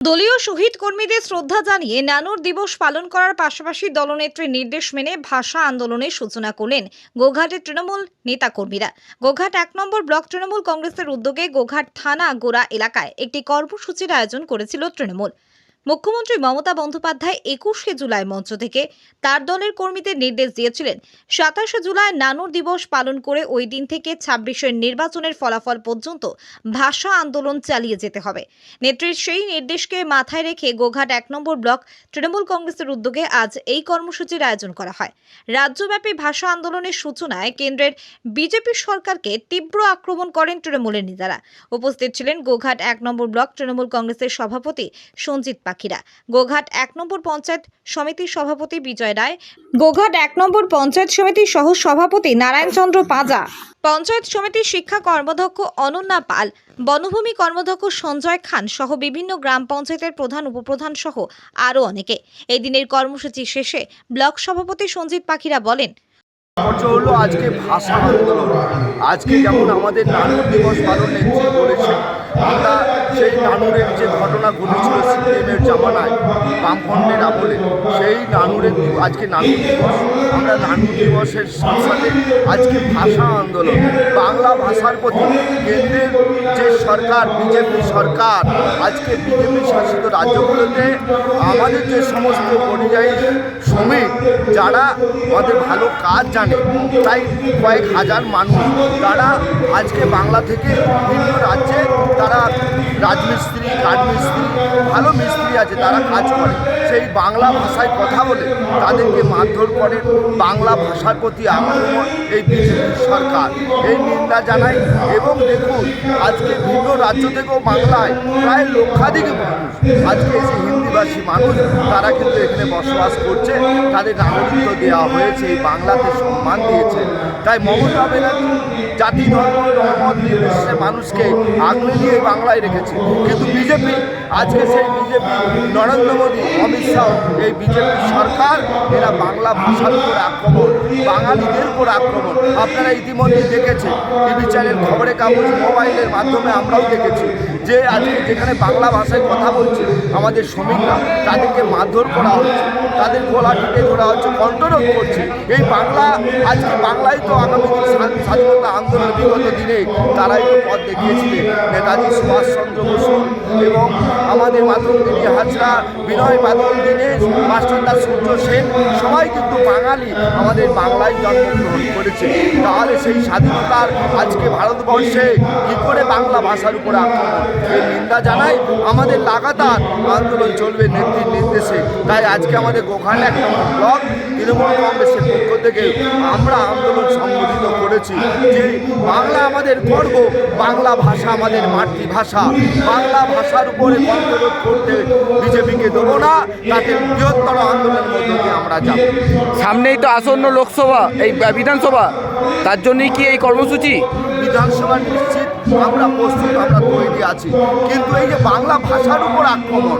দলীয় শহীদ কর্মীদের শ্রদ্ধা জানিয়ে নানুর দিবস পালন করার পাশাপাশি দলনেত্রীর নির্দেশ মেনে ভাষা আন্দোলনের সূচনা করলেন গোঘাটের তৃণমূল নেতাকর্মীরা। গোঘাট এক নম্বর ব্লক তৃণমূল কংগ্রেসের উদ্যোগে গোঘাট থানা গোড়া এলাকায় একটি কর্মসূচির আয়োজন করেছিল তৃণমূল। মুখ্যমন্ত্রী মমতা বন্দ্যোপাধ্যায় একুশে জুলাই মঞ্চ থেকে তার দলের কর্মীদের নির্দেশ দিয়েছিলেন। সাতাশে জুলাই নানুর দিবস পালন করে ওই দিন থেকে ছাব্বিশের নির্বাচনের ফলাফল পর্যন্ত ভাষা আন্দোলন চালিয়ে যেতে হবে। নেত্রীর সেই নির্দেশকে মাথায় রেখে গোঘাট এক নম্বর ব্লক তৃণমূল কংগ্রেসের উদ্যোগে আজ এই কর্মসূচির আয়োজন করা হয়। রাজ্যব্যাপী ভাষা আন্দোলনের সূচনায় কেন্দ্রের বিজেপি সরকারকে তীব্র আক্রমণ করেন তৃণমূলের নেতারা। উপস্থিত ছিলেন গোঘাট এক নম্বর ব্লক তৃণমূল কংগ্রেসের সভাপতি সঞ্জিত পাখিরা। গোঘাট এক নম্বর পঞ্চায়েত সমিতির সভাপতি বিজয় রায়। গোঘাট এক নম্বর পঞ্চায়েত সমিতির সহ সভাপতি নারায়ণচন্দ্র পাঁজা। পঞ্চায়েত সমিতির শিক্ষা কর্মদক্ষ অনন্যা পাল বনভূমি কর্মদক্ষ সঞ্জয় খান সহ বিভিন্ন গ্রাম পঞ্চায়েতের প্রধান উপপ্রধান সহ আরও অনেকে। এই দিনের কর্মসূচি শেষে ব্লক সভাপতি সঞ্জিত পাখিরা বলেন তাৎপর্য হলো আজকে ভাষা আন্দোলন। আজকে যেমন আমাদের নানুর দিবস পালন নেত্রী বলেছে আমরা সেই নানুরের যে ঘটনা ঘটেছিল সিপিএমের জামানায়, বামফ্রন্টের আমলে, সেই নানুরের আজকে নানু দিবস। আমরা নানুর দিবসের সাথে সাথে আজকে ভাষা আন্দোলন, বাংলা ভাষার প্রতি কেন্দ্রের যে সরকার, বিজেপি সরকার, আজকে বিজেপি শাসিত রাজ্যগুলোতে আমাদের যে সমস্ত পরিযায়ী শ্রমিক, যারা আমাদের ভালো কাজ জানে তাই কয়েক হাজার মানুষ, তারা আজকে বাংলা থেকে বিভিন্ন রাজ্যে তারা রাজমিস্ত্রি, কাঠমিস্ত্রি, ভালো মিস্ত্রি আছে, তারা কাজ করে। সেই বাংলা ভাষায় কথা বলে তাদেরকে মারধর করে। বাংলা ভাষার প্রতি আক্রমণ এই বিজেপি সরকার। এই নিন্দা জানাই এবং দেখুন, আজকে ভিন্ন রাজ্য থেকেও বাংলায় প্রায় লক্ষাধিক মানুষ, আজকে এসে হিন্দিভাষী মানুষ, তারা কিন্তু এখানে বসবাস করছে। তাদের নাগরিকত্ব দেওয়া হয়েছে, এই বাংলাতে সম্মান দিয়েছে। তাই মমতা ব্যানার্জি জাতি, ধর্ম ধর্ম নির্বিশেষে মানুষকে আগলে দিয়ে বাংলায় রেখেছে। কিন্তু বিজেপি, আজকে সেই বিজেপি, নরেন্দ্র মোদী, অমিত শাহ, এই বিজেপি সরকার, এরা বাংলা ভাষার উপর আক্রমণ, বাঙালিদের উপর আক্রমণ। আপনারা ইতিমধ্যে দেখেছেন, টিভি চ্যানেল খবরের কাগজ মোবাইলের মাধ্যমে আমরাও দেখেছি। যে আজকে যেখানে বাংলা ভাষায় কথা বলছে আমাদের শ্রমিকরা, তাদেরকে মারধর করা হচ্ছে, তাদের গলা টিপে ধরা হচ্ছে, কণ্ঠরোধ করছে। এই বাংলা, আজকে বাংলায় তো আগামী দিন স্বাধীনতা আন্দোলন বিগত দিনে তারাই তো পথ দেখিয়েছিলেন নেতাজি সুভাষচন্দ্র বসু। এবং আমাদের মাতঙ্গিনী হাজরা, বিনয় বাদল দীনেশ, মাস্টারদা সূর্য সেন, সবাই কিন্তু বাঙালি আমাদের বাংলায় জন্মগ্রহণ করেছে। তাহলে সেই স্বাধীনতার আজকে ভারতবর্ষে কী করে বাংলা ভাষার উপরে আক্রমণ? এই নিন্দা জানাই আমাদের লাগাতার আন্দোলন চলবে নেত্রীর নির্দেশে। তাই আজকে আমাদের গোখান একটা ব্লক তৃণমূল কংগ্রেসের পক্ষ থেকে আমরা আন্দোলন সংগঠিত করেছি। যে বাংলা আমাদের গর্ব বাংলা ভাষা আমাদের মাতৃভাষা। বাংলা ভাষার উপরে কণ্ঠরোধ করতে বিজেপিকে দেবো না তাতে বৃহত্তর আন্দোলনের মধ্য দিয়ে আমরা যাব। সামনেই তো আসন্ন লোকসভা এই বিধানসভা তার জন্যই কি এই কর্মসূচি? বিধানসভা নিশ্চিত আমরা প্রস্তুত আমরা তৈরি আছি। কিন্তু এই যে বাংলা ভাষার উপর আক্রমণ,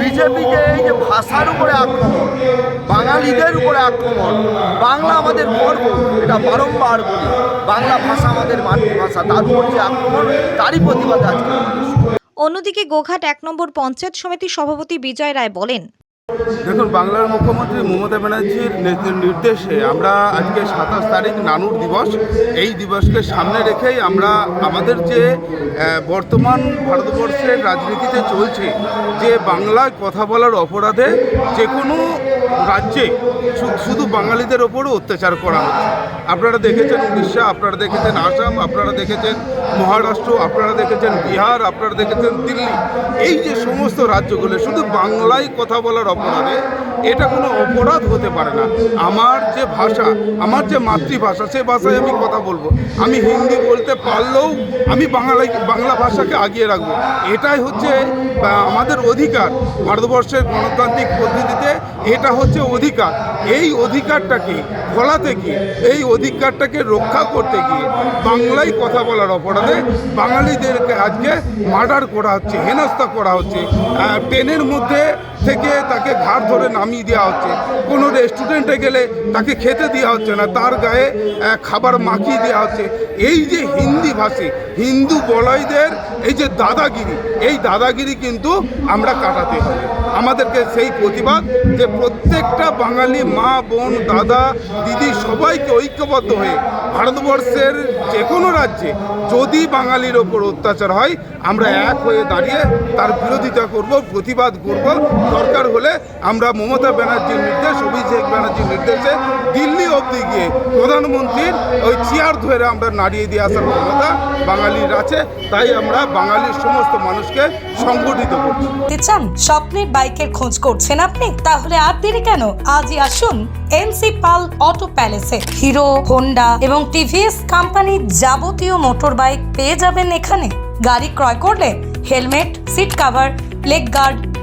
বিজেপিকে এই যে ভাষার উপরে আক্রমণ, বাঙালিদের উপরে আক্রমণ, বাংলা আমাদের গর্ব, এটা বারংবার বলি, বাংলা ভাষা আমাদের মাতৃভাষা, তার উপর যে আক্রমণ, তারই প্রতিবাদে আজকে। অন্যদিকে গোঘাট এক নম্বর পঞ্চায়েত সমিতির সভাপতি বিজয় রায় বলেন দেখুন, বাংলার মুখ্যমন্ত্রী মমতা ব্যানার্জির নির্দেশে আমরা আজকে সাতাশ তারিখ নানুর দিবস। এই দিবসকে সামনে রেখেই আমরা আমাদের যে বর্তমান ভারতবর্ষের রাজনীতিতে চলছে, যে বাংলায় কথা বলার অপরাধে যে কোনো রাজ্যে শুধু বাঙালিদের ওপরও অত্যাচার করা হচ্ছে। আপনারা দেখেছেন উড়িষ্যা, আপনারা দেখেছেন আসাম, আপনারা দেখেছেন মহারাষ্ট্র, আপনারা দেখেছেন বিহার, আপনারা দেখেছেন দিল্লি। এই যে সমস্ত রাজ্যগুলো, শুধু বাংলায় কথা বলার অপরাধে এটা কোনো অপরাধ হতে পারে না। আমার যে ভাষা, আমার যে মাতৃভাষা, সে ভাষায় আমি কথা বলব। আমি হিন্দি বলতে পারলেও আমি বাংলায় বাংলা ভাষাকে আগিয়ে রাখব। এটাই হচ্ছে আমাদের অধিকার ভারতবর্ষের গণতান্ত্রিক পদ্ধতিতে। এটা হচ্ছে অধিকার। এই অধিকারটাকে ফলাতে গিয়ে, এই অধিকারটাকে রক্ষা করতে গিয়ে বাংলায় কথা বলার অপরাধে বাঙালিদেরকে আজকে মার্ডার করা হচ্ছে, হেনস্থা করা হচ্ছে। ট্রেনের মধ্যে থেকে তাকে ঘাড় ধরে নামিয়ে দেওয়া হচ্ছে। কোনো রেস্টুরেন্টে গেলে তাকে খেতে দেওয়া হচ্ছে না, তার গায়ে খাবার মাখিয়ে দেওয়া হচ্ছে। এই যে হিন্দি ভাষী, হিন্দু বলয়দের এই যে দাদাগিরি, এই দাদাগিরি কিন্তু আমরা কাটাতে হবে। আমাদেরকে সেই প্রতিবাদ যে প্রত্যেকটা বাঙালি মা, বোন, দাদা, দিদি সবাইকে ঐক্যবদ্ধ হয়ে ভারতবর্ষের যে কোনো রাজ্যে যদি বাঙালির ওপর অত্যাচার হয়, আমরা এক হয়ে দাঁড়িয়ে তার বিরোধিতা করব, প্রতিবাদ করব। দরকার হলে আমরা মমতা ব্যানার্জির নির্দেশ, অভিষেক ব্যানার্জির নির্দেশে দিল্লি অবধি গিয়ে প্রধানমন্ত্রীর ওই চেয়ার ধরে আমরা নাড়িয়ে দিয়ে আসার ক্ষমতা বাঙালির আছে। তাই আমরা বাঙালির সমস্ত মানুষকে সংগঠিত করছি। চান, স্বপ্নের বাইকের খোঁজ করছেন আপনি? তাহলে আর দেরি কেন? আজই আসুন এনসি পাল অটো প্যালেসে। হিরো, হোন্ডা এবং টিভিএস কোম্পানির যাবতীয় মোটর বাইক পেয়ে যাবেন এখানে। গাড়ি ক্রয় করলে helmet, seat cover, leg guard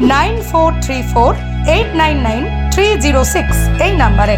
nine four three four eight nine nine three zero six এই নাম্বারে।